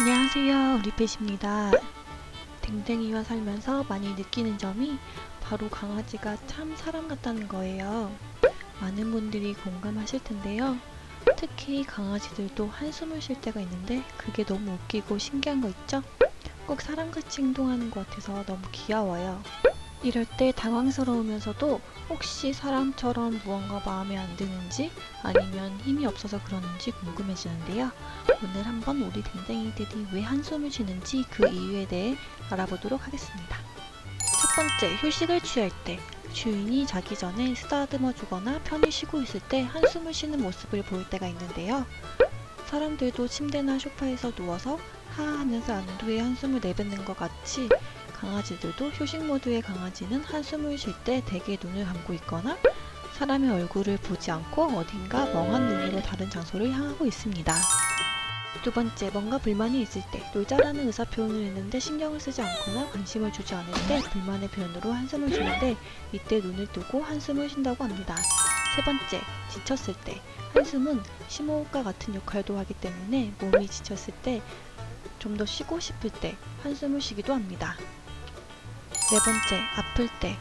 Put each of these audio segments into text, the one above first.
안녕하세요. 우리펫입니다. 댕댕이와 살면서 많이 느끼는 점이 바로 강아지가 참 사람 같다는 거예요. 많은 분들이 공감하실 텐데요. 특히 강아지들도 한숨을 쉴 때가 있는데 그게 너무 웃기고 신기한 거 있죠? 꼭 사람같이 행동하는 것 같아서 너무 귀여워요. 이럴 때 당황스러우면서도 혹시 사람처럼 무언가 마음에 안 드는지 아니면 힘이 없어서 그러는지 궁금해지는데요. 오늘 한번 우리 댕댕이들이 왜 한숨을 쉬는지 그 이유에 대해 알아보도록 하겠습니다. 첫 번째, 휴식을 취할 때. 주인이 자기 전에 쓰다듬어 주거나 편히 쉬고 있을 때 한숨을 쉬는 모습을 보일 때가 있는데요. 사람들도 침대나 소파에서 누워서 하 하면서 안도의 한숨을 내뱉는 것 같이 강아지들도 휴식 모드의 강아지는 한숨을 쉴 때 대개 눈을 감고 있거나 사람의 얼굴을 보지 않고 어딘가 멍한 눈으로 다른 장소를 향하고 있습니다. 두 번째, 뭔가 불만이 있을 때 놀자라는 의사 표현을 했는데 신경을 쓰지 않거나 관심을 주지 않을 때 불만의 표현으로 한숨을 쉬는데 이때 눈을 뜨고 한숨을 쉰다고 합니다. 세 번째, 지쳤을 때 한숨은 심호흡과 같은 역할도 하기 때문에 몸이 지쳤을 때 좀 더 쉬고 싶을 때 한숨을 쉬기도 합니다. 네 번째, 아플 때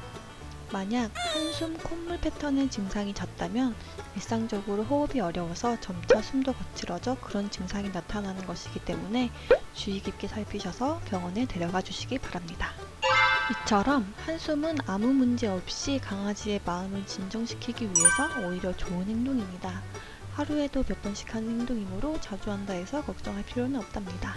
만약 한숨 콧물 패턴의 증상이 잦다면 일상적으로 호흡이 어려워서 점차 숨도 거칠어져 그런 증상이 나타나는 것이기 때문에 주의 깊게 살피셔서 병원에 데려가 주시기 바랍니다. 이처럼 한숨은 아무 문제 없이 강아지의 마음을 진정시키기 위해서 오히려 좋은 행동입니다. 하루에도 몇 번씩 하는 행동이므로 자주 한다 해서 걱정할 필요는 없답니다.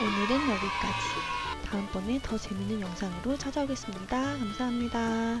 오늘은 여기까지. 다음번에 더 재밌는 영상으로 찾아오겠습니다. 감사합니다.